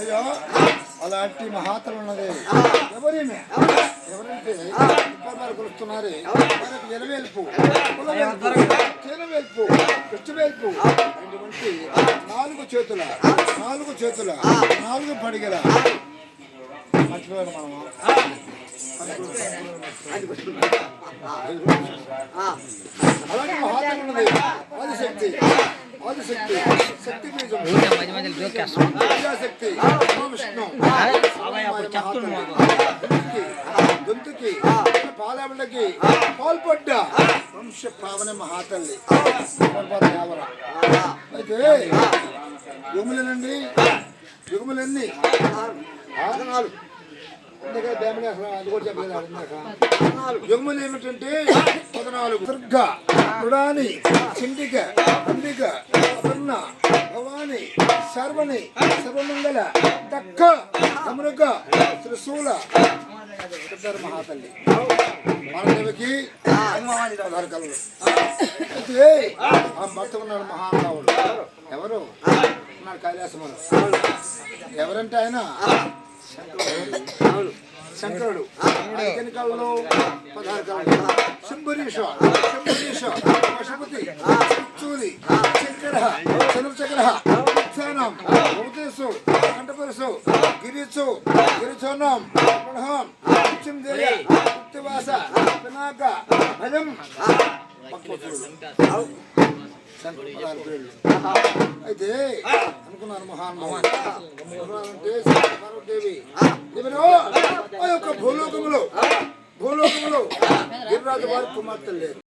అయ్యో అలాంటి మహాతలు ఉన్నది. ఎవరిమే ఎవరంటే ఇద్దరు కొలుస్తున్నారు మనకు ఎలవేల్పు చేలవేల్పు కృష్ణవేల్పు ఇటువంటి నాలుగు చేతుల నాలుగు చేతుల నాలుగు పడిగల. మర్చిపోయాను మనము. అలాంటి మహాతలు ఉన్నది ఆదిశక్తి ఆదిశక్తి శక్తి బీజం విద్యాశక్తి గొంతుకి పాలబిడ్డకి పాల్పడ్డ వంశ పావన మహాతల్లి అయితే యుగుములనండి యుగుములన్నీ నాలుగు యుగములు ఏమిటంటే పద్నాలుగు. దుర్గ మృడాని చిండిక అంబిక అపర్ణ భవాని శర్వణి సర్వమంగళ దక్క అమృక త్రిశూల మహాతల్లి. మానదేవికి పదహారు కళలు. అయితే ఆ భర్త ఉన్నాడు మహానుభావుడు. ఎవరు? ఉన్నాడు కైలాసములు ఎవరంటే ఆయన? శంకరుడు. కళ్ళు పదహారు కళ్ళు. శంభరీష శంభరీష పశుపతి. చూలి శంకర. చంద్రచక్ర ఉత్సానం భూతేశు కంఠపరసు గిరిచు గిరిచోనం ప్రణహం చిందేయ ముక్తివాస పినాక. భయం. అయితే అనుకున్నాను మహానుభావుడు. అంటే పార్వతీదేవి ఆ యొక్క భూలోకములో భూలోకములో గిరిరాజు వారి కుమార్తెలు లేరు.